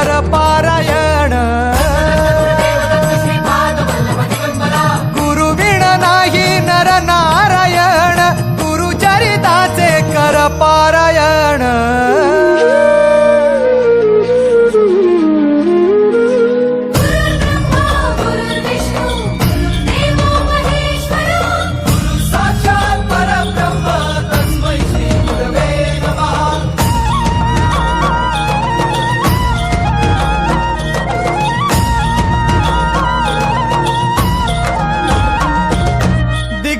चरिताचे कर पारायण गुरु विण नाही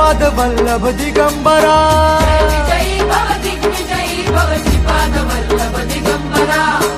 పాద వల్లభ దిగంబరా.